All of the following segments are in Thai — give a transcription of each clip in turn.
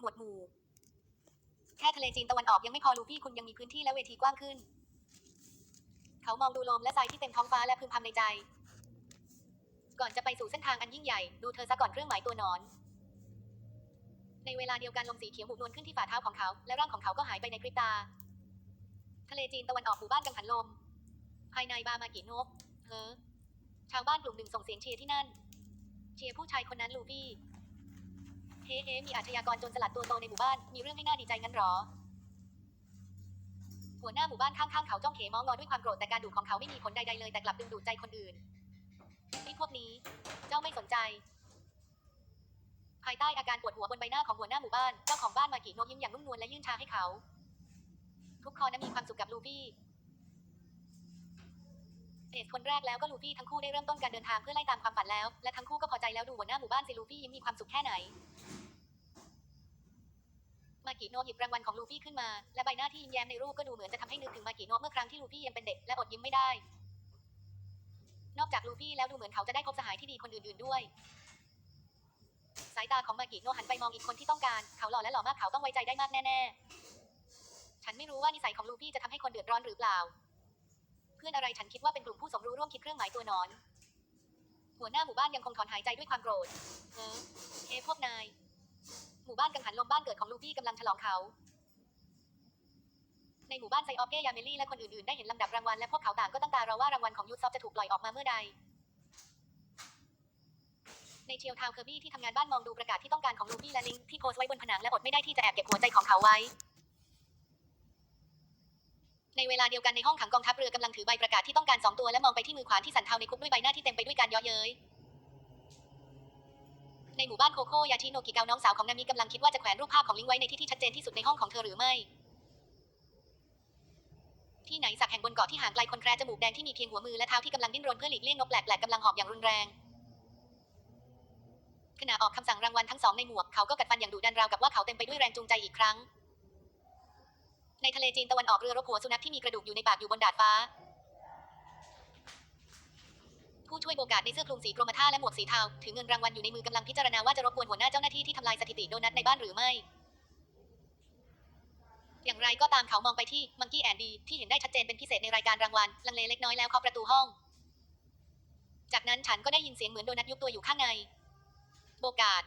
หมวดหมู่ แค่ทะเลจีนตะวันออกยังไม่พอลูฟี่คุณยังมีพื้นที่และเวทีกว้างขึ้น เขามองดูลมและทรายที่เต็มท้องฟ้าและพึมพำในใจ ก่อนจะไปสู่เส้นทางอันยิ่งใหญ่ ดูเธอซะก่อนเครื่องหมายตัวหนอน ในเวลาเดียวกันลมสีเขียวหมุนวนขึ้นที่ฝ่าเท้าของเขา และร่างของเขาก็หายไปในพริบตา ทะเลจีนตะวันออกหมู่บ้านกังหันลม ภายในบามากิโนะเฮอชาวบ้านกลุ่มหนึ่งส่งเสียงเชียร์ที่นั่น เชียร์ผู้ชายคนนั้นลูฟี่ เฮ้เฮ้มีอาชญากรจรสลัดตัวโตในหมู่บ้าน มีเรื่องให้น่าดีใจงั้นหรอ หัวหน้าหมู่บ้านข้างๆเขาจ้องเขมองงอด้วยความโกรธแต่การดุของเขาไม่มีผลใดๆเลยแต่กลับดึงดูดใจคนอื่นไอ้พวกนี้ เจ้าไม่สนใจ ภายใต้อาการปวดหัวบนใบหน้าของหัวหน้าหมู่บ้าน เจ้าของบ้านมากิโนยิ้มอย่างนุ่มนวลและยื่นชาให้เขา ทุกคนนั้นมีความสุขกับลูฟี่เอสคนแรกแล้วก็ลูฟี่ทั้งคู่ได้เริ่มต้นการเดินทางเพื่อไล่ตามความฝันแล้ว และทั้งคู่ก็พอใจแล้วดูหัวหน้าหมู่บ้านสิลูฟี่ยิ้มมีความสุขแค่ไหน มากิโนะหยิบรางวัลของลูฟี่ขึ้นมา และใบหน้าที่ยิ้มแย้มในรูปก็ดูเหมือนจะทำให้นึกถึงมากิโนะเมื่อครั้งที่ลูฟี่ยังเป็นเด็กและอดยิ้มไม่ได้ นอกจากลูฟี่แล้วดูเหมือนเขาจะได้พบสหายที่ดีคนอื่นๆด้วย สายตาของมากิโนะหันไปมองอีกคนที่ต้องการ เขาหล่อและหล่อมากเขาต้องไว้ใจได้มากแน่ๆ ฉันไม่รู้ว่านิสัยของลูฟี่จะทำให้คนเดือดร้อนหรือเปล่า เพื่อนอะไรฉันคิดว่าเป็นกลุ่มผู้สมรู้ร่วมคิดเครื่องหมายตัวหนอน หัวหน้าหมู่บ้านยังคงถอนหายใจด้วยความโกรธเฮ้อเฮ้พวกนาย มู่บ้านกังหันลมบ้านเกิดของลูฟี่กำลังฉลองเขา ในหมู่บ้านไซออฟเกยาเมลี่และคนอื่นๆ ได้เห็นลำดับรางวัลและพวกเขาต่างก็ตั้งตารอว่ารางวัลของยูซอฟจะถูกปล่อยออกมาเมื่อใด ในเชียวทาวเคอร์บี้ที่ทำงานบ้านมองดูประกาศที่ต้องการของลูฟี่และลิงก์ที่โพสไว้บนผนังและอดไม่ได้ที่จะแอบเก็บหัวใจของเขาไว้ ในเวลาเดียวกันในห้องขังกองทัพเรือกำลังถือใบประกาศที่ต้องการสองตัวและมองไปที่มือขวาที่สันเทาในคุกด้วยใบหน้าที่เต็มไปด้วยการเยาะเย้ย ในหมู่บ้านโคโค่ยาชิโนกิเกาน้องสาวของนามิกำลังคิดว่าจะแขวนรูปภาพของลิงไว้ในที่ที่ชัดเจนที่สุดในห้องของเธอหรือไม่ ที่ไหนสักแห่งบนเกาะที่ห่างไกลคนแคร์จมูกแดงที่มีเพียงหัวมือและเท้าที่กำลังดิ้นรนเพื่อหลีกเลี่ยงนกแปลกๆกำลังหอบอย่างรุนแรงขณะออกคำสั่งรางวัลทั้งสองในหมวกเขาก็กัดฟันอย่างดุดันราวกับว่าเขาเต็มไปด้วยแรงจูงใจอีกครั้ง ในทะเลจีนตะวันออกเรือรบหัวสุนัขที่มีกระดูกอยู่ในปากอยู่บนดาดฟ้า ผู้ช่วยโบกาดในเสื้อคลุมสีกรมท่าและหมวกสีเทาถือเงินรางวัลอยู่ในมือกำลังพิจารณาว่าจะรบกวนหัวหน้าเจ้าหน้าที่ที่ทำลายสถิติโดนัทในบ้านหรือไม่ อย่างไรก็ตามเขามองไปที่มังกี้แอนดีที่เห็นได้ชัดเจนเป็นพิเศษในรายการรางวัลลังเลเล็กน้อยแล้วเคาะประตูห้อง จากนั้นฉันก็ได้ยินเสียงเหมือนโดนัทยุบตัวอยู่ข้างในโบกาด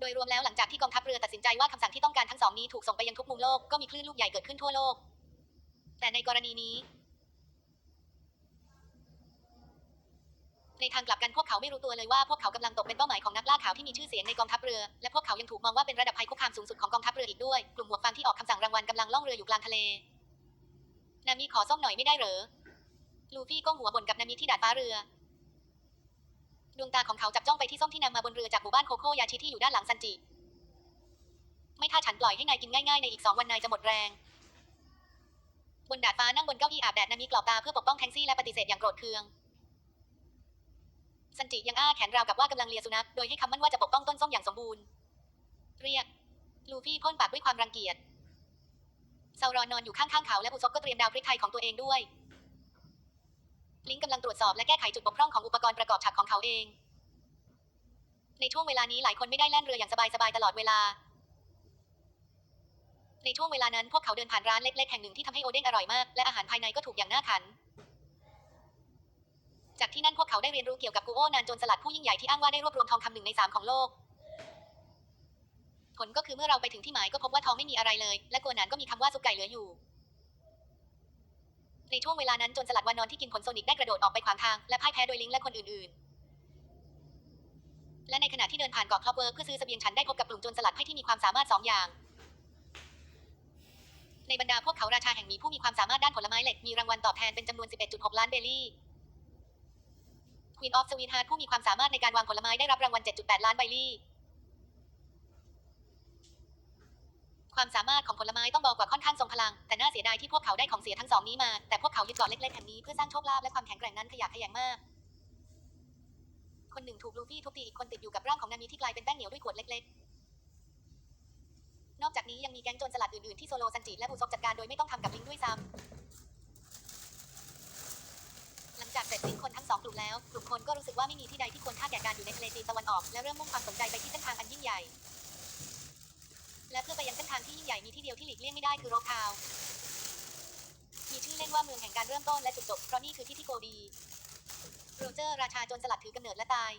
โดยรวมแล้วหลังจากที่กองทัพเรือตัดสินใจว่าคำสั่งที่ต้องการทั้งสองนี้ถูกส่งไปยังทุกมุมโลกก็มีคลื่นลูกใหญ่เกิดขึ้นทั่วโลก แต่ในกรณีนี้ ในทางกลับกันพวกเขาไม่รู้ตัวเลยว่าพวกเขากำลังตกเป็นเป้าหมายของนักล่าขาวที่มีชื่อเสียงในกองทัพเรือ และพวกเขายังถูกมองว่าเป็นระดับภัยคุกคามสูงสุดของกองทัพเรืออีกด้วย กลุ่มหัวฟันที่ออกคำสั่งรางวัลกำลังล่องเรืออยู่กลางทะเล นามิขอส่งหน่อยไม่ได้เหรอ ลูฟี่ก้มหัวบ่นกับนามิที่ดาดฟ้าเรือ ดวงตาของเขาจับจ้องไปที่ส้มที่นำมาบนเรือจากหมู่บ้านโคโค่ยาชิที่อยู่ด้านหลังซันจิ ไม่ถ้าฉันปล่อยให้นายกินง่ายๆในอีกสองวันนายจะหมดแรงบนดาดฟ้านั่งบนเก้าอี้อาบแดดนามิกรอบตาเพื่อปกป้องแทงซี่และปฏิเสธอย่างโกรธเคือง ซันจิยังอ้าแขนราวกับว่ากำลังเลียสุนัขโดยให้คำมั่นว่าจะปกป้องต้นส้มอย่างสมบูรณ์ เรียก ลูฟี่พ่นปากด้วยความรังเกียจเซารอนนอนอยู่ข้างๆเขาและอุซบก็เตรียมดาวพริกไทยของตัวเองด้วย ลิงก์กำลังตรวจสอบและแก้ไขจุดบกพร่องของอุปกรณ์ประกอบฉากของเขาเอง ในช่วงเวลานี้หลายคนไม่ได้แล่นเรืออย่างสบายๆตลอดเวลา ในช่วงเวลานั้นพวกเขาเดินผ่านร้านเล็กๆแห่งหนึ่งที่ทำให้โอเด้งอร่อยมากและอาหารภายในก็ถูกอย่างน่าขัน จากที่นั่นพวกเขาได้เรียนรู้เกี่ยวกับกูโอนานจรสลัดผู้ยิ่งใหญ่ที่อ้างว่าได้รวบรวมทองคำหนึ่งในสามของโลก ผลก็คือเมื่อเราไปถึงที่หมายก็พบว่าทองไม่มีอะไรเลย และกัวนานก็มีคำว่าซุปไก่เหลืออยู่ ในช่วงเวลานั้นจรสลัดวานอนที่กินผลโซนิกได้กระโดดออกไปขวางทางและพ่ายแพ้โดยลิงและคนอื่นๆ และในขณะที่เดินผ่านเกาะคลอปเวอร์เพื่อซื้อเสบียงฉันได้พบกับกลุ่มจรสลัดไพ่ที่มีความสามารถสองอย่างในบรรดาพวกเขาราชาแห่งหมีผู้มีความสามารถด้านผลไม้เหล็กมีรางวัลตอบแทนเป็นจำนวน 11.6 ล้านเบลลี่ Queen of Sweetheart ผู้มีความสามารถในการวางผลไม้ได้รับรางวัล 7.8 ล้านไบลี่ ความสามารถของผลไม้ต้องบอกว่าค่อนข้างทรงพลัง แต่น่าเสียดายที่พวกเขาได้ของเสียทั้งสองนี้มา แต่พวกเขายึดเกาะเล็กๆแห่งนี้เพื่อสร้างโชคลาภและความแข็งแกร่งนั้นขยะแขยงมาก คนหนึ่งถูกลูฟี่ทุบตีอีกคนติดอยู่กับร่างของนามิที่กลายเป็นแป้งเหนียวด้วยขวดเล็ก ๆ นอกจากนี้ยังมีแก๊งโจรสลัดอื่นๆที่โซโลซันจิและบุซบจัดการโดยไม่ต้องทำกับลิงด้วยซ้ำ หลัง จากเสร็จสิ้นคนทั้งสองกลุ่มแล้ว กลุ่มคนก็รู้สึกว่าไม่มีที่ใดที่ควรค่าแก่การอยู่ในทะเลจีนตะวันออก และเริ่มมุ่งความสนใจไปที่เส้นทางอันยิ่งใหญ่ และเพื่อไปยังเส้นทางที่ยิ่งใหญ่มีที่เดียวที่หลีกเลี่ยงไม่ได้คือโรคทาวมีชื่อเล่นว่าเมืองแห่งการเริ่มต้นและจุดจบเพราะนี่คือที่ที่โกดีโรเจอร์ราชาโจรสลัดถือกำเนิดและตาย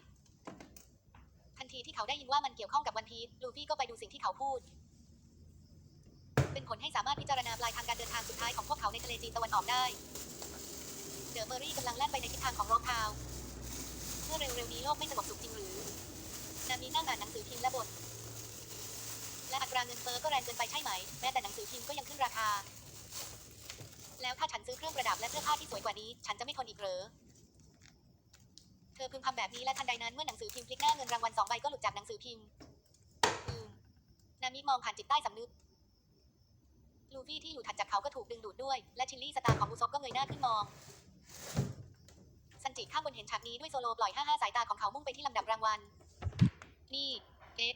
ทันทีที่เขาได้ยินว่ามันเกี่ยวข้องกับวันพีชลูฟี่ก็ไปดูสิ่งที่เขาพูด เป็นผลให้สามารถพิจารณาปลายทางการเดินทางสุดท้ายของพวกเขาในทะเลจีนตะวันออกได้ เดอะเมอรี่กำลังแล่นไปในทิศทางของโรคทาวเมื่อเร็วๆนี้โลกไม่สงบสุขจริงหรือนามีนั่งอ่านหนังสือพิมพ์และบทและอัตราเงินเฟ้อก็แรงเกินไปใช่ไหม แม้แต่หนังสือพิมพ์ก็ยังขึ้นราคา แล้วถ้าฉันซื้อเครื่องประดับและเสื้อผ้าที่สวยกว่านี้ ฉันจะไม่ทนอีกเหรอ เธอพึมพำแบบนี้และทันใดนั้นเมื่อหนังสือพิมพ์พลิกหน้าเงินรางวัลสองใบก็หลุดจากหนังสือพิมพ์อืมนามิมองผ่านจิตใต้สำนึก ลูฟี่ที่อยู่ถัดจากเขาก็ถูกดึงดูดด้วย และชิลลี่สตาร์ของอุซบก็เงยหน้าขึ้นมอง ซันจิข้างบนเห็นฉากนี้ด้วยโซโลปล่อยห้าห้าสายตาของเขามุ่งไปที่ลำดับรางวัล นี่ เอ๊ะ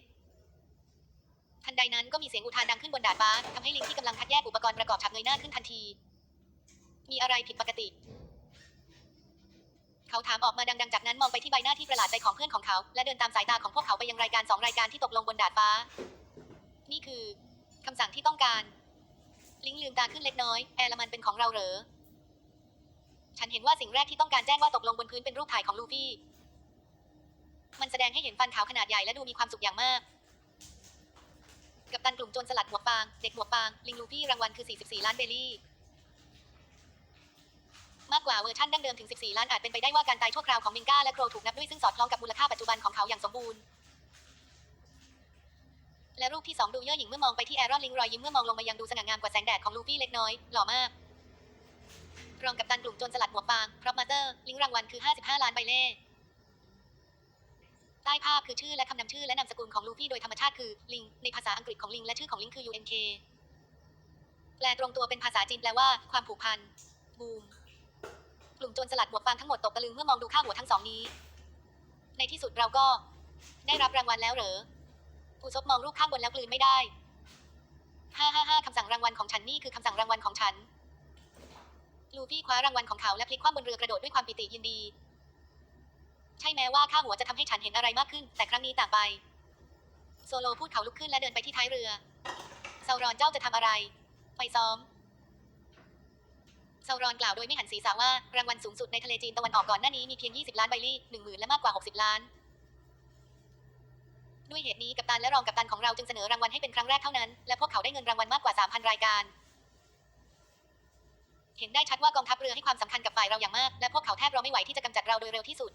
ทันใดนั้นก็มีเสียงอุทานดังขึ้นบนดาดฟ้าทำให้ลิงที่กำลังคัดแยกอุปกรณ์ประกอบฉากเงยหน้าขึ้นทันที มีอะไรผิดปกติ เขาถามออกมาดังๆ จากนั้นมองไปที่ใบหน้าที่ประหลาดใจของเพื่อนของเขา และเดินตามสายตาของพวกเขาไปยังรายการสองรายการที่ตกลงบนดาดฟ้า นี่คือคำสั่งที่ต้องการ ลิงลืมตาขึ้นเล็กน้อย แอร์ละมันเป็นของเราเหรอ ฉันเห็นว่าสิ่งแรกที่ต้องการแจ้งว่าตกลงบนพื้นเป็นรูปถ่ายของลูฟี่ มันแสดงให้เห็นฟันขาวขนาดใหญ่และดูมีความสุขอย่างมาก กับตันกลุ่มโจรสลัดหมวกฟาง เด็กหมวกฟาง ลิงลูฟี่รางวัลคือ 44 ล้านเบลลี่มากกว่าเวอร์ชันดั้งเดิมถึง 14 ล้านอาจเป็นไปได้ว่าการตายชั่วคราวของมิงก้าและโครถูกนับด้วยซึ่งสอดคล้องกับมูลค่าปัจจุบันของเขาอย่างสมบูรณ์ และรูปที่สองดูเย่อหยิ่งเมื่อมองไปที่แอรอนลิงรอยยิ้มเมื่อมองลงมายังดูสง่างามกว่าแสงแดดของลูฟี่เล็กน้อย หล่อมาก รองกับตันกลุ่มจรสลัดหมวกฟางพร็อพมาเตอร์ ลิงรางวัลคือ 55 ล้านใบเล่ ใต้ภาพคือชื่อและคำนำชื่อและนามสกุลของลูฟี่โดยธรรมชาติคือ ลิง ในภาษาอังกฤษของลิงและชื่อของลิงคือ UNK แปลตรงตัวเป็นภาษาจีนแปลว่าความผูกพัน บูม กลุ่มโจรสลัดหมวกฟางทั้งหมดตกตะลึงเมื่อมองดูค่าหัวทั้งสองนี้ ในที่สุดเราก็ ได้รับรางวัลแล้วเหรออุซบมองรูปข้างบนแล้วกลืนไม่ได้ ฮ่าฮ่าฮ่าคำสั่งรางวัลของฉันนี่คือคำสั่งรางวัลของฉัน ลูฟี่คว้ารางวัลของเขาและพลิกคว่ำบนเรือกระโดดด้วยความปิติยินดี ใช่แม้ว่าค่าหัวจะทำให้ฉันเห็นอะไรมากขึ้น แต่ครั้งนี้ต่างไป โซโลพูดเขาลุกขึ้นและเดินไปที่ท้ายเรือเซารอนเจ้าจะทำอะไร ไปซ้อมเซารอนกล่าวโดยไม่หันศีรษะว่ารางวัลสูงสุดในทะเลจีนตะวันออกก่อนหน้านี้มีเพียง 20 ล้านใบลี่1 0,000และมากกว่า 60 ล้าน ด้วยเหตุนี้กัปตันและรองกัปตันของเราจึงเสนอรางวัลให้เป็นครั้งแรกเท่านั้น และพวกเขาได้เงินรางวัลมากกว่า 3,000 รายการ เห็นได้ชัดว่ากองทัพเรือให้ความสำคัญกับฝ่ายเราอย่างมาก และพวกเขาแทบรอไม่ไหวที่จะกำจัดเราโดยเร็วที่สุด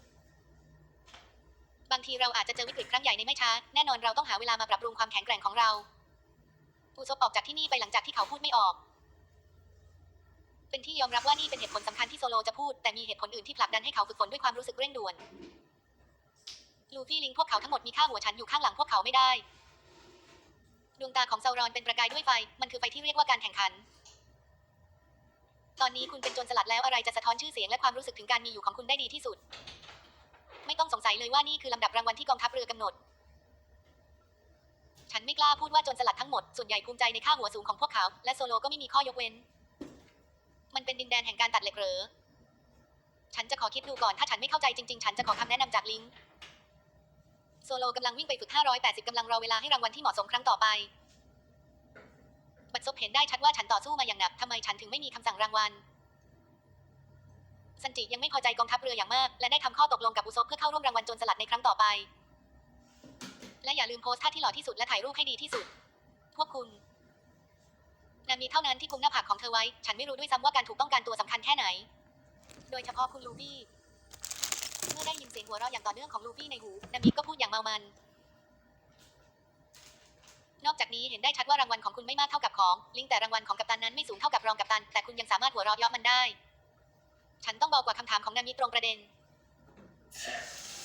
บางทีเราอาจจะเจอวิกฤตครั้งใหญ่ในไม่ช้า แน่นอนเราต้องหาเวลามาปรับปรุงความแข็งแกร่งของเราอูซบออกจากที่นี่ไปหลังจากที่เขาพูดไม่ออก เป็นที่ยอมรับว่านี่เป็นเหตุผลสำคัญที่โซโลจะพูด แต่มีเหตุผลอื่นที่ผลักดันให้เขาฝึกฝนด้วยความรู้สึกเร่งด่วน ลูฟี่ลิงพวกเขาทั้งหมดมีค่าหัวฉันอยู่ข้างหลังพวกเขาไม่ได้ ดวงตาของเซารอนเป็นประกายด้วยไฟ มันคือไฟที่เรียกว่าการแข่งขัน ตอนนี้คุณเป็นโจรสลัดแล้วอะไรจะสะท้อนชื่อเสียงและความรู้สึกถึงการมีอยู่ของคุณได้ดีที่สุด ไม่ต้องสงสัยเลยว่านี่คือลำดับรางวัลที่กองทัพเรือกำหนด ฉันไม่กล้าพูดว่าโจรสลัดทั้งหมด ส่วนใหญ่ภูมิใจในค่าหัวสูงของพวกเขา และโซโลก็ไม่มีข้อยกเว้น มันเป็นดินแดนแห่งการตัดเหล็กเหรอ ฉันจะขอคิดดูก่อนถ้าฉันไม่เข้าใจจริงๆ ฉันจะขอคำแนะนำจากลิงโซโลกำลังวิ่งไปฝึก580กำลังรอเวลาให้รางวัลที่เหมาะสมครั้งต่อไป บัตซบเห็นได้ชัดว่าฉันต่อสู้มาอย่างหนักทำไมฉันถึงไม่มีคำสั่งรางวัลซันจิยังไม่พอใจกองทัพเรืออย่างมาก และได้ทำข้อตกลงกับอุซบเพื่อเข้าร่วมรางวัลโจรสลัดในครั้งต่อไป และอย่าลืมโพสท่าที่หล่อที่สุดและถ่ายรูปให้ดีที่สุด พวกคุณนามีเท่านั้นที่คุมหน้าผากของเธอไว้ ฉันไม่รู้ด้วยซ้ำว่าการถูกต้องการตัวสำคัญแค่ไหน โดยเฉพาะคุณลูฟี่เมื่อได้ยินเสียงหัวเราะอย่างต่อเนื่องของลูฟี่ในหู นามิก็พูดอย่างเมามัน นอกจากนี้เห็นได้ชัดว่ารางวัลของคุณไม่มากเท่ากับของ ลิงแต่รางวัลของกัปตันนั้นไม่สูงเท่ากับรองกัปตัน แต่คุณยังสามารถหัวเราะเยาะมันได้ ฉันต้องบอกว่าคำถามของนามิตรงประเด็น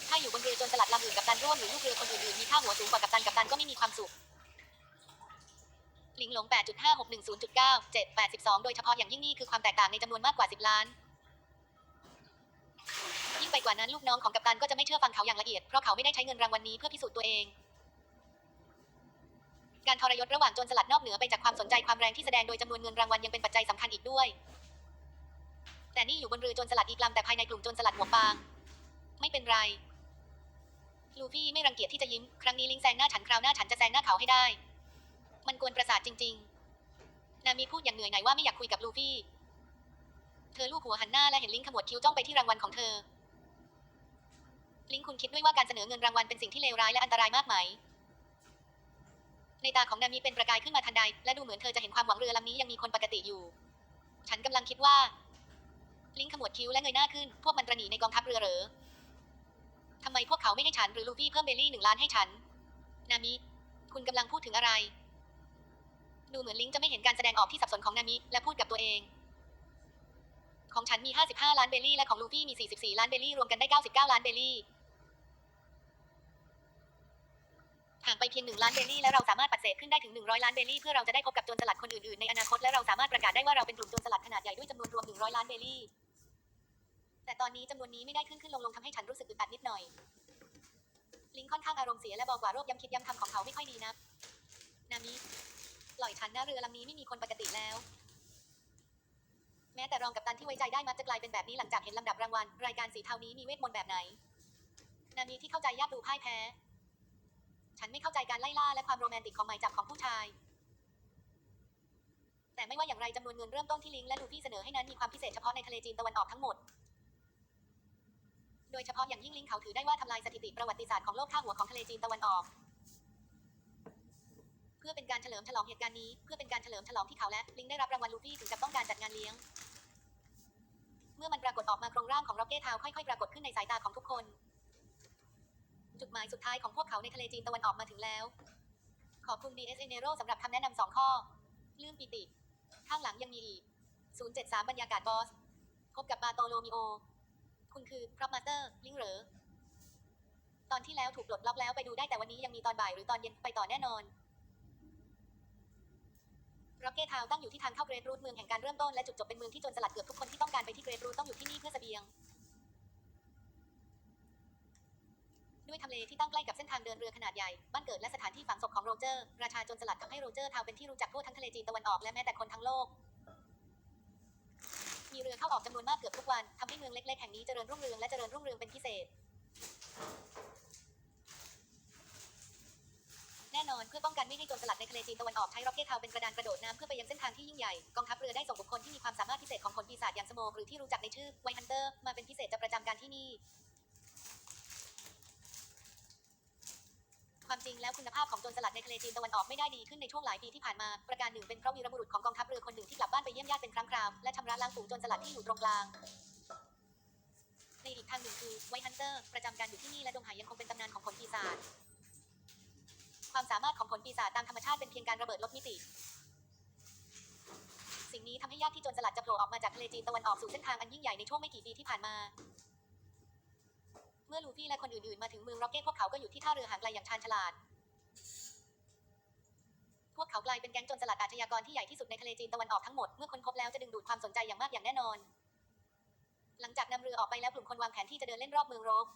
ถ้าอยู่บนเรือจนสลัดลำอื่นกัปตันร่วมหรือลูกเรือคนอื่นๆมีค่าหัวสูงกว่ากัปตันกัปตันก็ไม่มีความสุขลิงหลง 8.5610.9 782 โดยเฉพาะอย่างยิ่งนี่คือความแตกต่างในจำนวนมากกว่า 10 ล้าน ยิ่งไปกว่านั้นลูกน้องของกัปตันก็จะไม่เชื่อฟังเขาอย่างละเอียด เพราะเขาไม่ได้ใช้เงินรางวัลนี้เพื่อพิสูจน์ตัวเอง การทรยศระหว่างโจรสลัดนอกเหนือไปจากความสนใจความแรงที่แสดงโดยจำนวนเงินรางวัลยังเป็นปัจจัยสำคัญอีกด้วย แต่นี่อยู่บนเรือโจรสลัดอีกลำแต่ภายในกลุ่มโจรสลัดหัวฟาง ไม่เป็นไร ลูฟี่ไม่รังเกียจที่จะยิ้ม ครั้งนี้ลิงแซงหน้าฉันคราวหน้าฉันจะแซงหน้าเขาให้ได้ มันกวนประสาทจริง ๆ นามิพูดอย่างเหนื่อยหน่ายว่าไม่อยากคุยกับลูฟี่ เธอลูบหัวหันหน้าและเห็นลิงขมวดคิ้วจ้องไปที่รางวัลของเธอ ลิงคุณคิดด้วยว่าการเสนอเงินรางวัลเป็นสิ่งที่เลวร้ายและอันตรายมากไหม ในตาของนามิเป็นประกายขึ้นมาทันใด และดูเหมือนเธอจะเห็นความหวังเรือลำนี้ยังมีคนปกติอยู่ ฉันกำลังคิดว่า ลิงขมวดคิ้วและเงยหน้าขึ้น พวกมันตระหนี่ในกองทัพเรือเหรอทำไมพวกเขาไม่ให้ฉันหรือลูฟี่เพิ่มเบลลี่หนึ่งล้านให้ฉัน นามิ คุณกำลังพูดถึงอะไร ดูเหมือนลิงจะไม่เห็นการแสดงออกที่สับสนของนามิและพูดกับตัวเอง ของฉันมี 55 ล้านเบลลี่และของลูฟี่มี 44 ล้านเบลลี่รวมกันได้ 99 ล้านเบลลี่ ห่างไปเพียง1ล้านเบลลี่และเราสามารถปัดเศษขึ้นได้ถึง 100 ล้านเบลลี่เพื่อเราจะได้พบกับโจรสลัดคนอื่นๆในอนาคตและเราสามารถประกาศได้ว่าเราเป็นกลุ่มโจรสลัดขนาดใหญ่ด้วยจำนวนรวม 100 ล้านเบลลี่แต่ตอนนี้จำนวนนี้ไม่ได้ขึ้นขึ้นลงลงทำให้ฉันรู้สึกอึดอัดนิดหน่อย ลิงค่อนข้างอารมณ์เสียและบอกว่าโรคย้ำคิดย้ำทำของเขาไม่ค่อยดีนะนามิปล่อยฉันหน้าเรือลำนี้ไม่มีคนปกติแล้วแม้แต่รองกัปตันที่ไว้ใจได้มักจะกลายเป็นแบบนี้หลังจากเห็นลำดับรางวัล รายการสีเทานี้มีเวทมนต์แบบไหน นามิที่เข้าใจยากดูพ่ายแพ้ ฉันไม่เข้าใจการไล่ล่าและความโรแมนติกของหมายจับของผู้ชาย แต่ไม่ว่าอย่างไรจำนวนเงินเริ่มต้นที่ลิงและลูฟี่เสนอให้นั้นมีความพิเศษเฉพาะในทะเลจีนตะวันออกทั้งหมด โดยเฉพาะอย่างยิ่งลิงเขาถือได้ว่าทำลายสถิติประวัติศาสตร์ของโลกท่าหัวของทะเลจีนตะวันออก เพื่อเป็นการเฉลิมฉลองเหตุการณ์นี้เพื่อเป็นการเฉลิมฉลองที่เขาและลิงได้รับรางวัลลูฟี่ถึงกับต้องการจัดงานเลี้ยง เมื่อมันปรากฏออกมาโครงร่างของร็อกเก็ตทาวค่อยๆปรากฏขึ้นในสายตาของทุกคน จุดหมายสุดท้ายของพวกเขาในทะเลจีนตะวันออกมาถึงแล้ว ขอบคุณ DS e n e r o สำหรับคำแนะนำสองข้อ ลืมปิติ ข้างหลังยังมีอีก 073 บรรยากาศบอส พบกับบาโตโลมิโอ คุณคือพรับมาสเตอร์ลิงเหรอ ตอนที่แล้วถูกปลดล็อกแล้วไปดูได้แต่วันนี้ยังมีตอนบ่ายหรือตอนเย็นไปต่อแน่นอนร็อกเก็ตทาวตั้งอยู่ที่ทางเข้าเกรดรูทเมืองแห่งการเริ่มต้นและจุดจบเป็นเมืองที่จรสลัดเกือบทุกคนที่ต้องการไปที่เกรดรูทต้องอยู่ที่นี่เพื่อเสบียง ด้วยทำเลที่ตั้งใกล้กับเส้นทางเดินเรือขนาดใหญ่ บ้านเกิดและสถานที่ฝังศพของโรเจอร์ ราชาโจรสลัดทำให้โรเจอร์ทาวเป็นที่รู้จักทั่วทั้งทะเลจีนตะวันออกและแม้แต่คนทั้งโลก มีเรือเข้าออกจำนวนมากเกือบทุกวันทำให้เมืองเล็กๆแห่งนี้เจริญรุ่งเรืองและเจริญรุ่งเรืองเป็นพิเศษ แน่นอนเพื่อป้องกันไม่ให้โจรสลัดในทะเลจีนตะวันออกใช้ร็อกเก็ตทาวเป็นกระดานกระโดดน้ำเพื่อไปยังเส้นทางที่ยิ่งใหญ่กองทัพเรือได้ส่งบุคคลที่มีความสามารถพิเศษของผลปีศาจอย่างสโมกหรือที่รู้จักในชื่อไวฮันเตอร์มาเป็นพิเศษจะประจำการที่นี่ ความจริงแล้วคุณภาพของโจรสลัดในทะเลจีนตะวันออกไม่ได้ดีขึ้นในช่วงหลายปีที่ผ่านมาประการหนึ่งเป็นเพราะวีรบุรุษของกองทัพเรือคนหนึ่งที่กลับบ้านไปเยี่ยมญาติเป็นครั้งคราวและชำระล้างฝูงโจรสลัดที่อยู่ตรงกลางในอีกทางหนึ่งคือไวฮันเตอร์ประจำการอยู่ที่นี่และดงหายยังคงเป็นตำนานของผลปีศาจความสามารถของผลปีศาจตามธรรมชาติเป็นเพียงการระเบิดลบมิติ สิ่งนี้ทำให้ยากที่โจรสลัดจะโผล่ออกมาจากทะเลจีนตะวันออกสู่เส้นทางอันยิ่งใหญ่ในช่วงไม่กี่ปีที่ผ่านมา เมื่อลูฟี่และคนอื่นๆมาถึงเมืองร็อกเก็ตพวกเขาก็อยู่ที่ท่าเรือห่างไกลอย่างชาญฉลาด พวกเขากลายเป็นแก๊งโจรสลัดอาชญากรที่ใหญ่ที่สุดในทะเลจีนตะวันออกทั้งหมด เมื่อค้นพบแล้วจะดึงดูดความสนใจอย่างมากอย่างแน่นอน หลังจากนำเรือออกไปแล้วกลุ่มคนวางแผนที่จะเดินเล่นรอบเมืองโรบ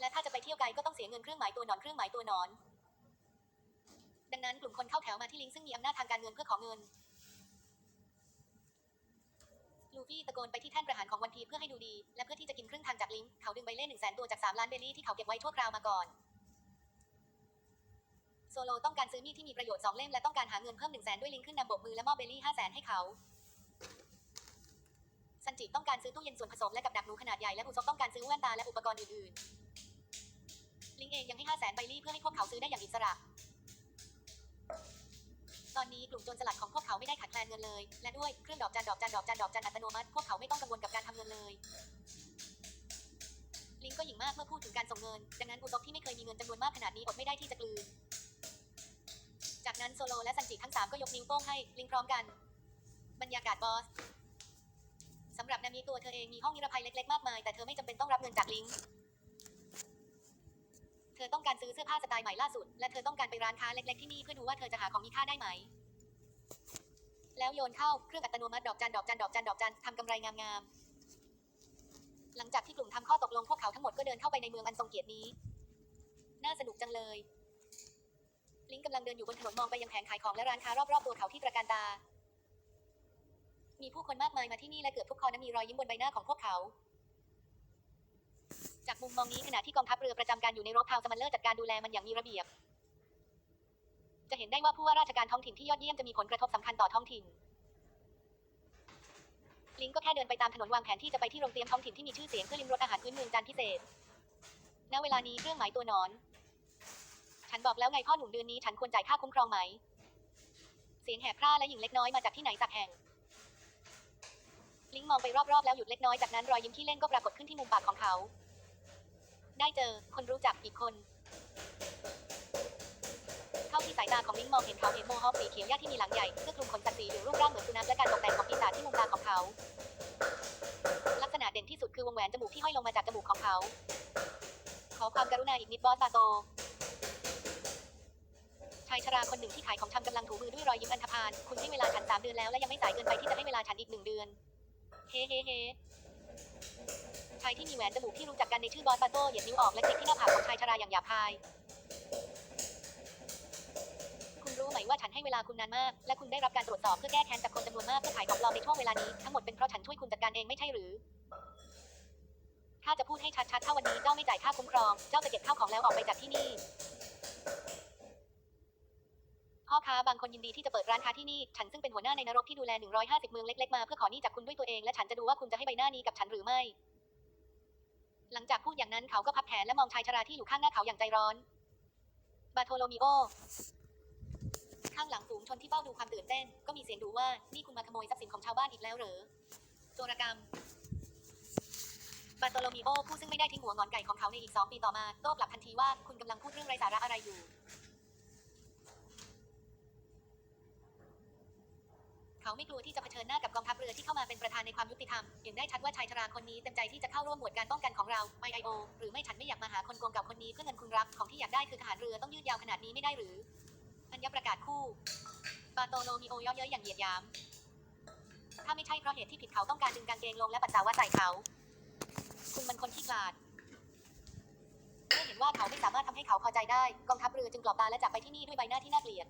และถ้าจะไปเที่ยวไกลก็ต้องเสียเงินเครื่องหมายตัวหนอนเครื่องหมายตัวหนอน ดังนั้นกลุ่มคนเข้าแถวมาที่ลิงซึ่งมีอำนาจทางการเงินเพื่อขอเงิน ลูฟี่ตะโกนไปที่แท่นประหารของวันพีเพื่อให้ดูดี และเพื่อที่จะกินครึ่งทางจากลิงก์เขาดึงใบเล่หนึ่งแสนตัวจากสามล้านเบลลี่ที่เขาเก็บไว้ชั่วคราวมาก่อน โซโลต้องการซื้อมีดที่มีประโยชน์สองเล่มและต้องการหาเงินเพิ่มหนึ่งแสนด้วยลิงก์ขึ้นนำบกมือและมอบเบลลี่ห้าแสนให้เขาซันจิต้องการซื้อตู้เย็นส่วนผสมและกับดักหนูขนาดใหญ่และอุซบต้องการซื้อแว่นตาและอุปกรณ์อื่นๆลิงเองยังให้ห้าแสนใบลี่เพื่อให้พวกเขาซื้อได้อย่างอิสระ ตอนนี้กลุ่มโจรสลัดของพวกเขาไม่ได้ขาดแคลนเงินเลย และด้วยเครื่องดอกจันดอกจันดอกจันดอกจันอัตโนมัติพวกเขาไม่ต้องกังวลกับการทำเงินเลย ลิงก็หยิ่งมากเมื่อพูดถึงการส่งเงิน ดังนั้นอุซบที่ไม่เคยมีเงินจำนวนมากขนาดนี้อดไม่ได้ที่จะกลืน จากนั้นโซโลและซันจิทั้งสามก็ยกนิ้วโป้งให้ลิงพร้อมกัน บรรยากาศบอสสำหรับนามิตัวเธอเองมีห้องนิรภัยเล็กๆมากมายแต่เธอไม่จำเป็นต้องรับเงินจากลิง เธอต้องการซื้อเสื้อผ้าสไตล์ใหม่ล่าสุด และเธอต้องการไปร้านค้าเล็กๆที่นี่เพื่อดูว่าเธอจะหาของมีค่าได้ไหม แล้วโยนเข้าเครื่องอัตโนมัติดอกจันดอกจันดอกจันดอกจันทำกำไรงามๆ หลังจากที่กลุ่มทำข้อตกลงพวกเขาทั้งหมดก็เดินเข้าไปในเมืองอันทรงเกียรตินี้ น่าสนุกจังเลย ลิงกำลังเดินอยู่บนถนนมองไปยังแผงขายของและร้านค้ารอบๆตัวเขาที่ตระการตา มีผู้คนมากมายมาที่นี่และเกือบทุกคนนั้นมีรอยยิ้มบนใบหน้าของพวกเขา จากมุมมองนี้ขณะที่กองทัพเรือประจำการอยู่ในรบทาวสมันเลอร์จัดการดูแลมันอย่างมีระเบียบ จะเห็นได้ว่าผู้ว่าราชการท้องถิ่นที่ยอดเยี่ยมจะมีผลกระทบสำคัญต่อท้องถิ่น ลิงก็แค่เดินไปตามถนนวางแผนที่จะไปที่โรงเตรียมท้องถิ่นที่มีชื่อเสียงเพื่อลิ้มรสอาหารพื้นเมืองจานพิเศษ ณ เวลานี้เครื่องหมายตัวหนอน ฉันบอกแล้วไงพ่อหนุ่มเดือนนี้ฉันควรจ่ายค่าคุ้มครองไหม เสียงแหบพร่าและหญิงเล็กน้อยมาจากที่ไหนสักแห่งลิงมองไปรอบๆแล้วหยุดเล็กน้อยจากนั้นรอยยิ้มที่เล่นก็ปรากฏขึ้นที่มุมปากของเขา ได้เจอคนรู้จักอีกคน เข้าที่สายตาของลิงมองเห็นเขาเห็นโมฮอคสีเขียวหญ้าที่มีหลังใหญ่เสื้อคลุมขนสัตว์สีอยู่รูปร่างเหมือนสุนัขและการตกแต่งของปีศาจที่มุมตาของเขา ลักษณะเด่นที่สุดคือวงแหวนจมูกที่ห้อยลงมาจากจมูกของเขา ขอความกรุณาอีกนิดบอสบาโตชายชราคนหนึ่งที่ขายของชำกำลังถูมือด้วยรอยยิ้มอันธพาล คุณให้เวลาฉันสามเดือนแล้วและยังไม่สายเกินไปที่จะให้เวลาฉันอีกหนึ่งเดือน เฮ้เฮ้เฮ้ายที่มีแหวนจมูกที่รู้จักกันในชื่อบอสบาโตเหยียดนิ้วออกและจิกที่หน้าผากของชายชราอย่างหยาบคาย คุณรู้ไหมว่าฉันให้เวลาคุณนานมาก และคุณได้รับการตรวจสอบเพื่อแก้แค้นจากคนจำนวนมากเพื่อขายของปลอมในช่วงเวลานี้ ทั้งหมดเป็นเพราะฉันช่วยคุณจัดการเองไม่ใช่หรือ ถ้าจะพูดให้ชัดๆถ้าวันนี้เจ้าไม่จ่ายค่าคุ้มครอง เจ้าจะเก็บข้าวของแล้วออกไปจากที่นี่พ่อค้าบางคนยินดีที่จะเปิดร้านค้าที่นี่ ฉันซึ่งเป็นหัวหน้าในนรกที่ดูแล 150 เมืองเล็กๆ มาเพื่อขอหนี้จากคุณด้วยตัวเอง และฉันจะดูว่าคุณจะให้ใบหน้านี้กับฉันหรือไม่ หลังจากพูดอย่างนั้นเขาก็พับแขนและมองชายชราที่อยู่ข้างหน้าเขาอย่างใจร้อน บาโทโลมิโอ ข้างหลังฝูงชนที่เฝ้าดูความตื่นเต้น ก็มีเสียงดูว่า นี่คุณมาขโมยทรัพย์สินของชาวบ้านอีกแล้วเหรอ โจรกรรม บาโตโลมิโอผู้ซึ่งไม่ได้ทิ้งหัวงอนไก่ของเขาในอีกสองปีต่อมาโต้กลับทันทีว่าคุณกำลังพูดเรื่องไร้สาระอะไรอยู่ เขาไม่กลัวที่จะเผชิญหน้ากับกองทัพเรือที่เข้ามาเป็นประธานในความยุติธรรมเห็นได้ชัดว่าชายชราคนนี้เต็มใจที่จะเข้าร่วมหมวดการป้องกันของเรา IIO หรือไม่ฉันไม่อยากมาหาคนโกงเก่าคนนี้เพื่อเงินคุณรับของที่อยากได้คือทหารเรือต้องยืดยาวขนาดนี้ไม่ได้หรืออัญญประกาศคู่บาโตโลมิโอเย่อเย้ยอย่างเหยียดหยาม ถ้าไม่ใช่เพราะเหตุที่ผิดเขาต้องการดึงกางเกงลงและปัสสาวะใส่เขา คุณมันคนขี้ขลาดเมื่อเห็นว่าเขาไม่สามารถทำให้เขาพอใจได้ กองทัพเรือจึงกลอบตาและจากไปที่นี่ด้วยใบหน้าที่น่าเกลียด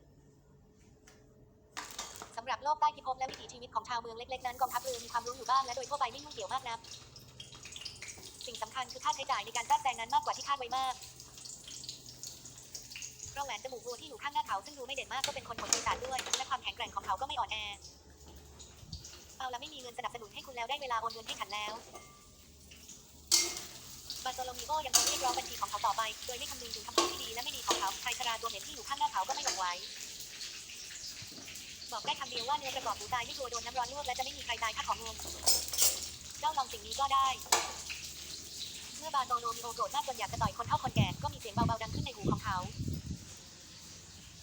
ำหรับโลกใต้พิภพและวิถีชีวิตของชาวเมืองเล็กๆนั้นกองทัพเรือมีความรู้อยู่บ้างและโดยทั่วไปไม่ยุ่งเกี่ยวมากนักสิ่งสำคัญคือค่าใช้จ่ายในการแทรกแซงนั้นมากกว่าที่คาดไว้มากเพราะแหวนจมูกวัวที่อยู่ข้างหน้าเขาซึ่งดูไม่เด่นมากก็เป็นคนขนปีศาจด้วยและความแข็งแกร่งของเขาก็ไม่อ่อนแอเอาละไม่มีเงินสนับสนุนให้คุณแล้วได้เวลาโอนเงินให้ฉันแล้วบาโตโลมิโอยังคงเรียกร้องบัญชีของเขาต่อไป โดยไม่คำนึงถึงคำพูดที่ดีและไม่ดีของเขาชายชราตัวเหม็นที่อยู่ข้างหน้าเขาก็ไม่หวั่นไหว บอกได้คำเดียวว่าเนื้อประกอบหมูตายไม่กลัวโดนน้ำร้อนลวกและจะไม่มีใครตายถ้าของงวงเจ้าลองสิ่งนี้ก็ได้ เมื่อบาโตโลมิโอโกรธมากจนอยากจะต่อยคนเท่าคนแก่ก็มีเสียงเบาๆดังขึ้นในหูของเขา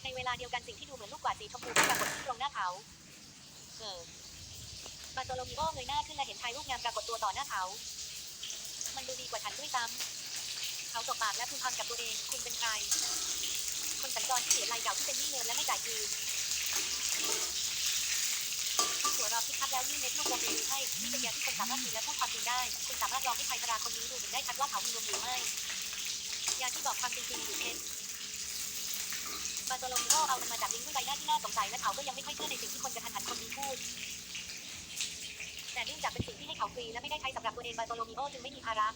ในเวลาเดียวกันสิ่งที่ดูเหมือนลูกกวาดสีชมพูก็ปรากฏขึ้นตรงหน้าเขาเออบาโตโลมิโอเงยหน้าขึ้นและเห็นชายรูปงามปรากฏตัวต่อหน้าเขา มันดูดีกว่าฉันด้วยซ้ำเขาตกปากและพึมพำกับตัวเอง คุณเป็นใครคนสัญจรที่เสียรายเก่าที่เป็นหนี้เงินและไม่จ่ายคืน หัวเราคิดคัดแล้วยื่นเม็ดลูกวงมือให้นี่เป็นยาที่คนสามารถกินและพูดความจริงได้ คุณสามารถลองให้ชายชราคนนี้ดูเห็นได้ชัดว่าเขามีลมหรือไม่ยาที่บอกความจริงจริงอยู่เพชรบาโตโลมิโอเอามันมาจากลิงก์ด้วยใบหน้าที่น่าสงสัยและเขาก็ยังไม่ค่อยเชื่อในสิ่งที่คนกระทันหันคนนี้พูดแต่เนื่องจากเป็นสิ่งที่ให้เขาฟรีและไม่ได้ใช้สำหรับตัวเองบาโตโลมิโอจึงไม่มีภาระ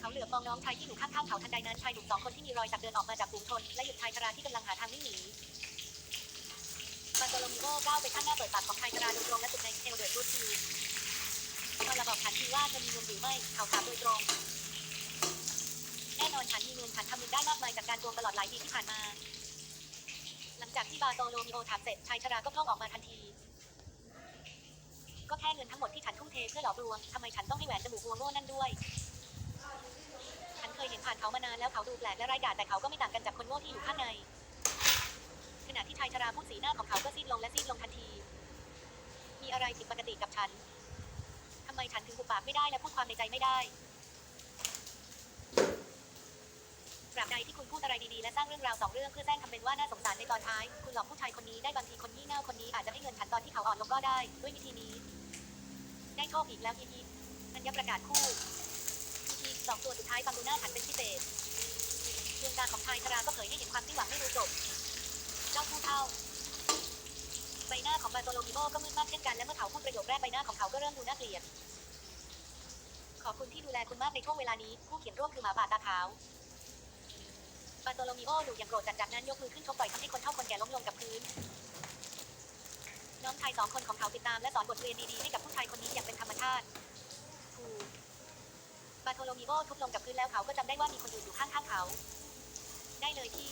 เขาเหลือบมองน้องชายที่อยู่ข้างๆเขาทันใดนั้นชายหนุ่มสองคนที่มีรอยสักเดินออกมาจากฝูงชนและหยุดชายชราที่กำลังหาทางวิ่งหนีบาโตโลมิโอก้าวไปข้างหน้าเปิดปากของชายชราโดยตรงและสุดในเอลเดือร์รูดทีเอาละบอกฉันทีว่าเธอมีเงินหรือไม่เขาถามโดยตรงแน่นอนฉันมีเงินฉันทำเงินได้มากมายจากการโกงตลอดหลายปีที่ผ่านมา หลังจากที่บาโตโลมิโอถามเสร็จชายชราก็พล่องออกมาทันทีก็แค่เงินทั้งหมดที่ฉันทุ่มเทเพื่อหลอกลวงทำไมฉันต้องให้แหวนจมูกวัวโง่นั่นด้วย เคยเห็นผ่านเขามานานแล้วเขาดูแปลกและไร้กาจแต่เขาก็ไม่ต่างกันจากคนโง่ที่อยู่ข้างใน ขณะที่ชายชราพูดสีหน้าของเขาก็ซีดลงและซีดลงทันที มีอะไรผิดปกติกับฉันทำไมฉันถึงหุบปากไม่ได้และพูดความในใจไม่ได้ตราบใดที่คุณพูดอะไรดีๆและสร้างเรื่องราวสองเรื่องเพื่อแซงทำเป็นว่าน่าสงสารในตอนท้าย คุณหลอกผู้ชายคนนี้ได้บางทีคนงี่เง่าคนนี้อาจจะให้เงินฉันตอนที่เขาอ่อนลงก็ได้ ด้วยวิธีนี้ ได้โชคอีกแล้วทีนี้อัญญประกาศคู่ สองตัวสุดท้ายฟังดูน่าฉันเป็นพิเศษดวงตาของชายชราก็เผยให้เห็นความสิ้นหวังไม่รู้จบ เจ้าผู้เท่า ใบหน้าของบาโตโลมิโอก็มืดมากเช่นกันและเมื่อเขาพูดประโยคแรกใบหน้าของเขาก็เริ่มดูน่าเกลียด ขอบคุณที่ดูแลคุณมากในช่วงเวลานี้ ผู้เขียนร่วมคือหมาป่าตาขาวบาโตโลมิโอดุอย่างโกรธจัดจากนั้นยกมือขึ้นชกต่อยทำให้คนเฒ่าคนแก่ล้มลงกับพื้น น้องชายสองคนของเขาติดตามและสอนบทเรียนดีๆให้กับผู้ชายคนนี้อย่างเป็นธรรมชาติาโทโลมิโอทุบลงกับพื้นแล้วเขาก็จำได้ว่ามีคนอื่นอยู่ข้างๆเขา ได้เลยพี่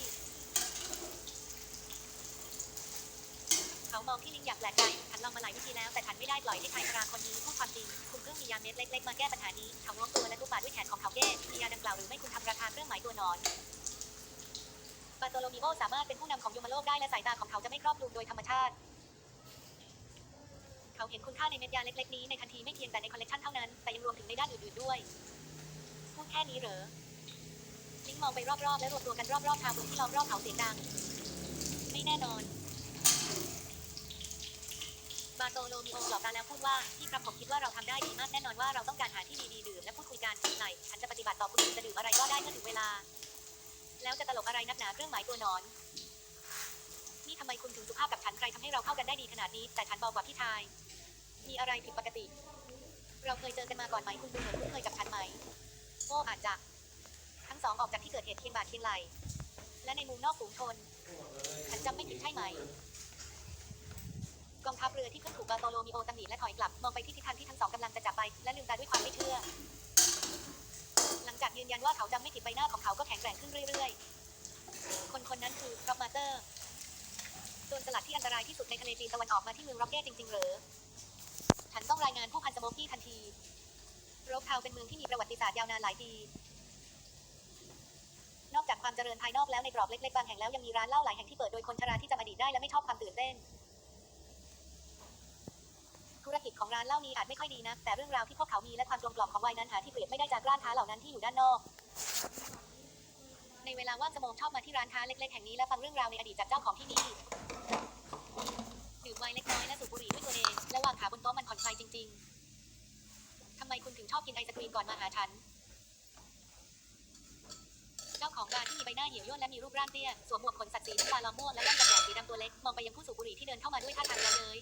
เขามองที่ลิงอย่างแปลกใจฉันลองมาหลายวิธีแล้วแต่ฉันไม่ได้ปล่อยให้ชายชราคนนี้พูดความจริง คุณเพิ่งมียาเม็ดเล็กๆมาแก้ปัญหานี้ เขาโน้มตัวและลูกบาดด้วยแขนของเขาเย่มียาดังกล่าวหรือไม่คุณทำราคาเครื่องหมายตัวหนอนบาโตโลมิโอสามารถเป็นผู้นำของยมโลกได้และสายตาของเขาจะไม่ครอบคลุมโดยธรรมชาติ เขาเห็นคุณค่าในเม็ดยาเล็กๆนี้ในทันทีไม่เพียงแต่ในคอลเลกชันเท่านั้น แต่ยังรวมถึงในด้านอื่นๆด้วย แค่นี้เหรอลิงมองไปรอบๆ และรวมตัวกันรอบๆทางบนที่ล้อมรอบเขาเสียงดัง ไม่แน่นอน บาโตโลมิโอหลอกตาแล้วพูดว่าพี่ครับผมคิดว่าเราทำได้ดีมากแน่นอนว่าเราต้องการหาที่ดีๆดื่มและพูดคุยกันไหนฉันจะปฏิบัติต่อคุณจะดื่มอะไรก็ได้เมื่อถึงเวลา แล้วจะตลกอะไรนักหนาเครื่องหมายตัวหนอนนี่ทำไมคุณถึงสุภาพกับฉันใครทำให้เราเข้ากันได้ดีขนาดนี้ แต่ฉันบอกกว่าพี่ชาย มีอะไรผิดปกติ เราเคยเจอกันมาก่อนไหมคุณดูเหมือนคุ้นเคยกับฉันไหม โอ้อาจจะ ทั้งสองออกจากที่เกิดเหตุเคียงบ่าเคียงไหล และในมุมนอกฝูงชนฉันจำไม่ผิดใช่ไหม กองทัพเรือที่เพิ่งถูกบาโตโลมิโอตำหนิและถอยกลับ มองไปที่ทิศทางที่ทั้งสองกำลังจะจับไป และลืมตาด้วยความไม่เชื่อ หลังจากยืนยันว่าเขาจำไม่ผิดใบหน้าของเขาก็แข็งแกร่งขึ้นเรื่อยๆ คนคนนั้นคือร็อกมาเตอร์โจรสลัดที่อันตรายที่สุดในทะเลจีนตะวันออกมาที่เมืองร็อกเก้จริงๆเหรอฉันต้องรายงานผู้พันสโมกี้ทันที โรคทาวเป็นเมืองที่มีประวัติศาสตร์ยาวนานหลายปี นอกจากความเจริญภายนอกแล้วในกรอบเล็กๆบางแห่งแล้วยังมีร้านเหล้าหลายแห่งที่เปิดโดยคนชราที่จำอดีตได้และไม่ชอบความตื่นเต้น ธุรกิจของร้านเหล้านี้อาจไม่ค่อยดีนะ แต่เรื่องราวที่พวกเขามีและความกลมกล่อมของวัยนั้นหาที่เปรียบไม่ได้จากร้านค้าเหล่านั้นที่อยู่ด้านนอก ในเวลาว่างสมองชอบมาที่ร้านค้าเล็กๆแห่งนี้และฟังเรื่องราวในอดีตจากเจ้าของที่นี่ดื่มไวน์เล็กน้อยและสูบบุหรี่ด้วยตัวเองและวางขาบนโต๊ะมันผ่อนคลายจริง ๆ ไมคุณถึงชอบกินไอศกรีมก่อนมาหาฉัน เจ้าของร้านที่มีใบหน้าเหี่ยวย่นและมีรูปร่างเตี้ย สวมหมวกขนสัตว์สีน้ำตาลล้อมม่วงและแว่นกันแดดสีดำตัวเล็ก มองไปยังผู้สูบบุหรี่ที่เดินเข้ามาด้วยท่าทางละเลย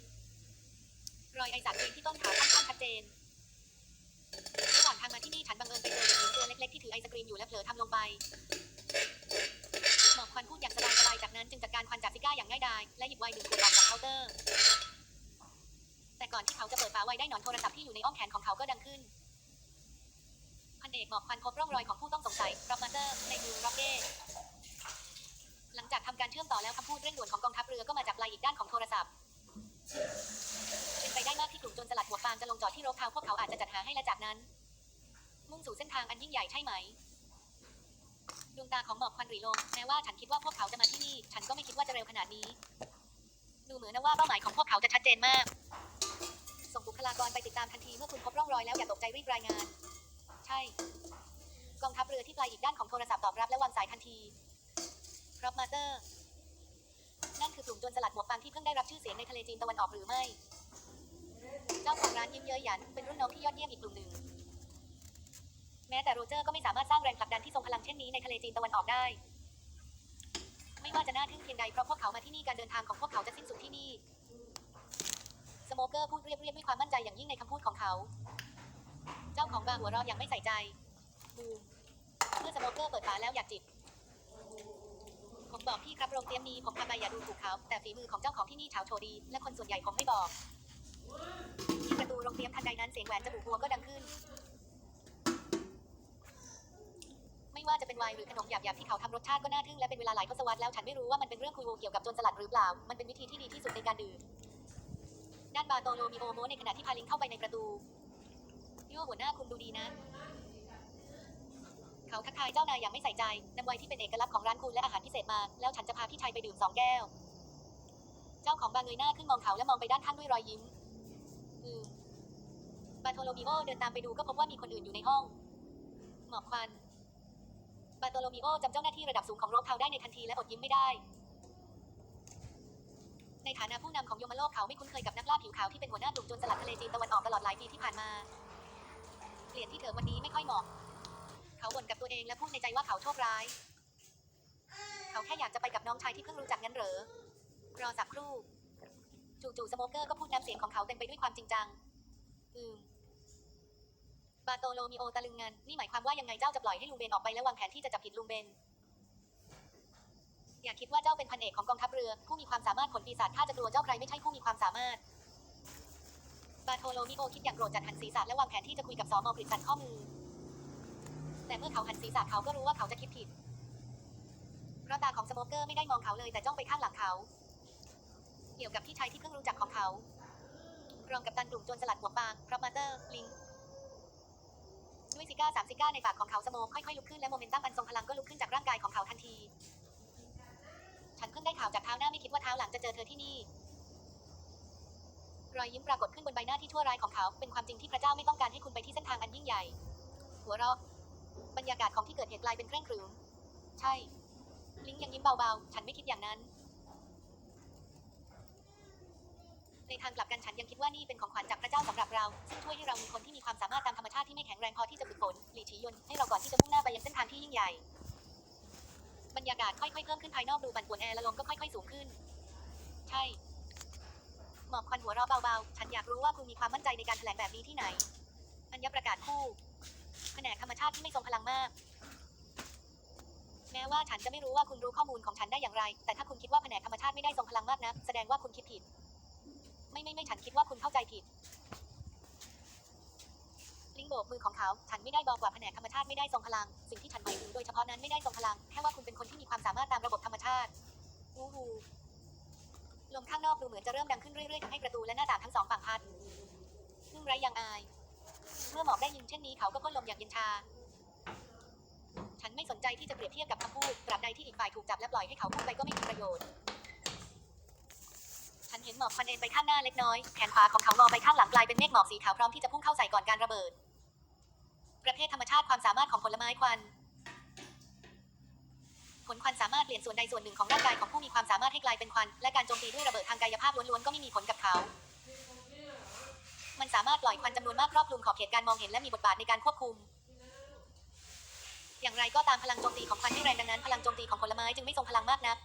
รอยไอสากเองที่ต้นขาค่อนข้างชัดเจนระหว่างทางมาที่นี่ฉันบังเอิญไปเจอเด็กหญิงตัวเล็กๆที่ถือไอศกรีมอยู่และเผลอทำลงไปหมอกควันพูดอย่างสบายๆจากนั้นจึงจัดการควันจากซิก้าอย่างง่ายดายและหยิบไวน์หนึ่งขวดออกจากเคาน์เตอร์ แต่ก่อนที่เขาจะเปิดฝาไวน์ได้หนอนโทรศัพท์ที่อยู่ในอ้อมแขนของเขาก็ดังขึ้น พันเอกหมอกควันพบร่องรอยของผู้ต้องสงสัยร็อบมาเตอร์ในเมือร็อกเก้หลังจากทำการเชื่อมต่อแล้วคำพูดเร่งด่วนของกองทัพเรือก็มาจากปลายอีกด้านของโทรศัพท์เป็นไปได้มากที่กลุ่มจรสลัดหัวฟางจะลงจอดที่โรบทาห์พวกเขาอาจจะจัดหาให้และจากนั้น มุ่งสู่เส้นทางอันยิ่งใหญ่ใช่ไหมดวงตาของหมอกควันรีลงแม้ว่าฉันคิดว่าพวกเขาจะมาที่นี่ ฉันก็ไม่คิดว่าจะเร็วขนาดนี้ ดูเหมือนนะว่าเป้าหมายของพวกเขาจะชัดเจนมาก ส่งบุคลากรไปติดตามทันทีเมื่อคุณพบร่องรอยแล้วอย่าตกใจรีบรายงาน ใช่ กองทัพเรือที่ปลายอีกด้านของโทรศัพท์ตอบรับและวางสายทันทีครับมาเตอร์ นั่นคือกลุ่มโจรสลัดหมวกฟางที่เพิ่งได้รับชื่อเสียงในทะเลจีนตะวันออกหรือไม่ เจ้าของร้านยิ้มเย้ยหยันเป็นรุ่นน้องที่ยอดเยี่ยมอีกกลุ่มหนึ่ง แม้แต่โรเจอร์ก็ไม่สามารถสร้างแรงผลักดันที่ทรงพลังเช่นนี้ในทะเลจีนตะวันออกได้ ไม่ว่าจะน่าทึ่งเพียงใดเพราะพวกเขามาที่นี่การเดินทางของพวกเขาจะสิ้นสุดที่นี่ สโมเกอร์พูดเรียบๆด้วยความมั่นใจอย่างยิ่งในคำพูดของเขา เจ้าของบาร์หัวเราะอย่างไม่ใส่ใจบูมเมื่อสโมเกอร์เปิดฝาแล้วอยากจิบผมบอกพี่ครับโรงเตรียมนี้ผมทำไปอย่าดูถูกเขา แต่ฝีมือของเจ้าของที่นี่เฉาโชว์ดี และคนส่วนใหญ่ผมไม่บอกที่ประตูโรงเตรียมทันใดนั้นเสียงแหวนจมูกวัวก็ดังขึ้น ไม่ว่าจะเป็นไวน์หรือขนมหยาบๆที่เขาทำรสชาติก็น่าทึ่งและเป็นเวลาหลายทศวรรษแล้วฉันไม่รู้ว่ามันเป็นเรื่องคุยโวเกี่ยวกับโจรสลัดหรือเปล่า มันเป็นวิธีที่ดีที่สุดในการดื่ม ด้านบาโตโลมีโอโมในขณะที่พาลิงเข้าไปในประตูยั่วหัวหน้าคุณดูดีนะ เขาทักทายเจ้านายอย่างไม่ใส่ใจนำไวน์ที่เป็นเอกลักษณ์ของร้านคุณและอาหารพิเศษมา แล้วฉันจะพาพี่ชายไปดื่มสองแก้ว เจ้าของบาร์เงยหน้าขึ้นมองเขาและมองไปด้านข้างด้วยรอยยิ้ม อืมบาโทโลมิโอเดินตามไปดูก็พบว่ามีคนอื่นอยู่ในห้อง หมอกควัน บาโตโลมิโอจำเจ้าหน้าที่ระดับสูงของโรบเทาได้ในทันทีและอดยิ้มไม่ได้ ในฐานะผู้นำของยมโลกเขาไม่คุ้นเคยกับนักล่าผิวขาวที่เป็นหัวหน้ากลุ่มโจรสลัดทะเลจีนตะวันออกตลอดหลายปีที่ผ่านมา เปลี่ยนที่เถอวันนี้ไม่ค่อยเหมาะ เขาบ่นกับตัวเองและพูดในใจว่าเขาโชคร้าย เขาแค่อยากจะไปกับน้องชายที่เพิ่งรู้จักงั้นเหรอ รอสักครู่ จู่ๆสโมเกอร์ก็พูดน้ำเสียงของเขาเต็มไปด้วยความจริงจัง อืม บาโตโลมิโอตะลึงงัน นี่หมายความว่ายังไงเจ้าจะปล่อยให้ลุงเบนออกไปและวางแผนที่จะจับผิดลุงเบน อย่าคิดว่าเจ้าเป็นพันเอกของกองทัพเรือ ผู้มีความสามารถขนปีศาจข้าจะกลัวเจ้าใครไม่ใช่ผู้มีความสามารถ บาโทโลมิโอคิดอย่างโกรธจัดหันศีรษะและวางแผนที่จะคุยกับสอมอปริสันข้อมือ แต่เมื่อเขาหันศีรษะเขาก็รู้ว่าเขาจะคิดผิดเพราะตาของสโมเกอร์ไม่ได้มองเขาเลยแต่จ้องไปข้างหลังเขา เกี่ยวกับพี่ชายที่เพิ่งรู้จักของเขารองกับตันกลุ่มโจรสลัดหัวปางพระมาเตอร์ ลิงด้วยซิก้าสามซิก้าในปากของเขาสโมกค่อยๆลุกขึ้นและโมเมนตัมอันทรงพลังก็ลุกขึ้นจากร่างกายของเขาทันที ฉันเพิ่งได้ข่าวจากเท้าหน้าไม่คิดว่าเท้าหลังจะเจอเธอที่นี่ รอยยิ้มปรากฏขึ้นบนใบหน้าที่ชั่วร้ายของเขา เป็นความจริงที่พระเจ้าไม่ต้องการให้คุณไปที่เส้นทางอันยิ่งใหญ่ หัวเราะ บรรยากาศของที่เกิดเหตุกลายเป็นเคร่งครึม ใช่ ลิงยังยิ้มเบาๆ ฉันไม่คิดอย่างนั้น ในทางกลับกันฉันยังคิดว่านี่เป็นของขวัญจากพระเจ้าสำหรับเรา ซึ่งช่วยให้เรามีคนที่มีความสามารถตามธรรมชาติที่ไม่แข็งแรงพอที่จะฝึกฝนหลีฉียนให้เราก่อนที่จะมุ่งหน้าไปยังเส้นทางที่ยิ่งใหญ่ บรรยากาศค่อยๆเพิ่มขึ้นภายนอกดูปั่นป่วนแอร์และลมก็ค่อยๆสูงขึ้น ใช่หมอกควันหัวเราะเบาๆ ฉันอยากรู้ว่าคุณมีความมั่นใจในการแถลงแบบนี้ที่ไหน อัญญประกาศคู่ แผนกธรรมชาติที่ไม่ทรงพลังมาก แม้ว่าฉันจะไม่รู้ว่าคุณรู้ข้อมูลของฉันได้อย่างไร แต่ถ้าคุณคิดว่าแผนกธรรมชาติไม่ได้ทรงพลังมากนะ แสดงว่าคุณคิดผิด ไม่ไม่ไม่ฉันคิดว่าคุณเข้าใจผิด ลิงโบกมือของเขาฉันไม่ได้บอกว่าแผนกธรรมชาติไม่ได้ทรงพลัง สิ่งที่ฉันหมายถึงโดยเฉพาะนั้นไม่ได้ทรงพลัง แค่ว่าคุณเป็นคนที่มีความสามารถตามระบบธรรมชาติวูฮูลมข้างนอกดูเหมือนจะเริ่มดังขึ้นเรื่อยๆทำให้ประตูและหน้าต่างทั้งสองฝั่งพัดซึ่งไรยังอาย เมื่อหมอกได้ยินเช่นนี้เขาก็พ่นลมอย่างเย็นชา ฉันไม่สนใจที่จะเปรียบเทียบกับคำพูดตราบใดที่อีกฝ่ายถูกจับและปล่อยให้เขาพูดไปก็ไม่มีประโยชน์ ฉันเห็นหมอกควันเอ็นไปข้างหน้าเล็กน้อย แขนขวาของเขางอไปข้างหลังกลายเป็นเมฆหมอกสีขาวพร้อมที่จะพุ่งเข้าใส่ก่อนการระเบิด ประเภทธรรมชาติความสามารถของผลไม้ควันผลควันสามารถเปลี่ยนส่วนใดส่วนหนึ่งของร่างกายของผู้มีความสามารถให้กลายเป็นควัน และการโจมตีด้วยระเบิดทางกายภาพล้วนๆก็ไม่มีผลกับเขา มันสามารถปล่อยควันจำนวนมากครอบคลุมขอบเขตการมองเห็นและมีบทบาทในการควบคุม อย่างไรก็ตามพลังโจมตีของควันไม่แรงดังนั้น พลังโจมตีของผลไม้จึงไม่ทรงพลังมากนัก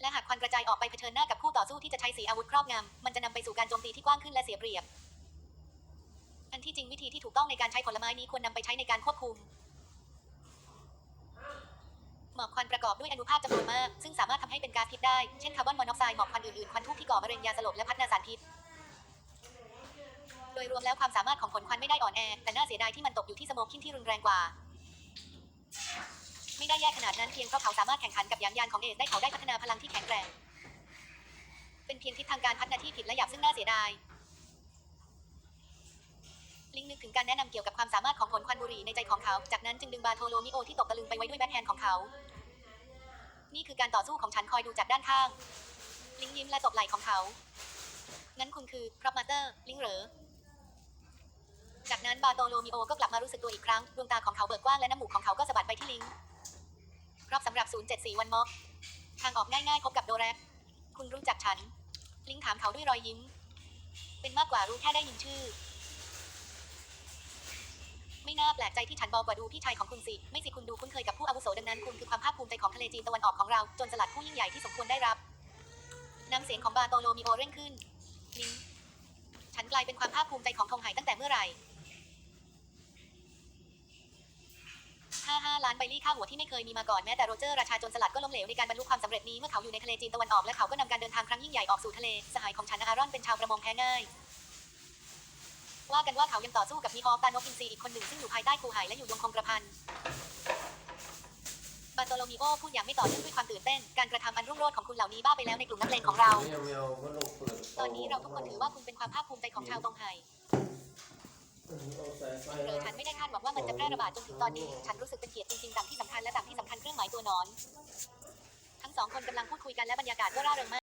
และหากควันกระจายออกไปเผชิญหน้ากับคู่ต่อสู้ที่จะใช้สีอาวุธครอบงำมันจะนำไปสู่การโจมตีที่กว้างขึ้นและเสียเปรียบ อันที่จริงวิธีที่ถูกต้องในการใช้ผลไม้นี้ควรนำไปใช้ในการควบคุม หมอกควันประกอบด้วยอนุภาคจำนวนมาก ซึ่งสามารถทำให้เป็นก๊าซพิษได้ เช่นคาร์บอนมอนอกไซด์หมอกควันอื่นๆ ควันทูบที่ก่อมะเร็งยาสลบและพัฒนาสารพิษ โดยรวมแล้วความสามารถของผลควันไม่ได้อ่อนแอ แต่น่าเสียดายที่มันตกอยู่ที่สโมกคินที่รุนแรงกว่า ไม่ได้แย่ขนาดนั้นเพียงเพราะเขาสามารถแข่งขันกับยานยานของเอสได้เขาได้พัฒนาพลังที่แข็งแกร่ง เป็นเพียงทิศทางการพัฒนาที่ผิดและหยาบซึ่งน่าเสียดาย ลิงนึกถึงการแนะนำเกี่ยวกับความสามารถของผลควันบุหรี่ในใจของเขา จากนั้นจึงดึงบาโทโลมิโอที่ตกตะลึงไปไว้ด้วยแบ็คแฮนด์ของเขา นี่คือการต่อสู้ของฉันคอยดูจากด้านข้าง ลิงยิ้มและตบไหล่ของเขา งั้นคุณคือพรอมาเตอร์ ลิงเหรอ จากนั้นบาโตโลมิโอก็กลับมารู้สึกตัวอีกครั้ง ดวงตาของเขาเบิกกว้างและน้ำมูกของเขาก็สะบัดไปที่ลิงรอบสำหรับ 074 วันม็อกทางออกง่ายๆพบกับโดแรกคุณรู้จักฉัน ลิงถามเขาด้วยรอยยิ้ม เป็นมากกว่ารู้แค่ได้ยินชื่อ ไม่น่าแป ลกใจที่ฉันบอกว่าดูพี่ชายของคุณสิ ไม่สิคุณดูคุ้นเคยกับผู้อาวุโสดังนั้นคุณคือความภาคภูมิใจของทะเลจีนตะวันออกของเรา จนสลัดผู้ยิ่งใหญ่ที่สมควรได้รับ น้ำเสียงของบาโตโลมิโอเร่งขึ้นลิงฉันกลายเป็นความภาคภูมิใจของทงไหตั้งแต่เมื่อไหร่55ล้านใบลี่ค่าหัวที่ไม่เคยมีมาก่อนแม้แต่โรเจอร์ราชาจรสลัดก็ล้มเหลวในการบรรลุความสำเร็จนี้เมื่อเขาอยู่ในทะเลจีนตะวันออกและเขาก็นำการเดินทางครั้งยิ่งใหญ่ออกสู่ทะเลสหายของฉันอารอนเป็นชาวประมงแพ้ง่าย ว่ากันว่าเขายังต่อสู้กับมีฮอคตานกอินทรีอีกคนหนึ่งซึ่งอยู่ภายใต้คูหายและอยู่ยงคงกระพันบาโตโลมิโอพูดอย่างไม่ต่อเนื่องด้วยความตื่นเต้น การกระทำอันรุ่งโรจน์ของคุณเหล่านี้บ้าไปแล้วในกลุ่มนักเลงของเราเนี่ยแมวก็ลงเปิดตอนนี้เราทุกคนถือว่าคุณเป็นความภาคภูมิใจของชาวตงไห่เอาสายไฟหรือฉันไม่ได้คาดหวังว่ามันจะแพร่ระบาดจนถึงตอนนี้ ฉันรู้สึกเป็นเกียรติจริงๆต่างที่สำคัญและต่างที่สำคัญเครื่องหมายตัวหนอน ทั้งสองคนกำลังพูดคุยกันและบรรยากาศก็ร่าเริงมาก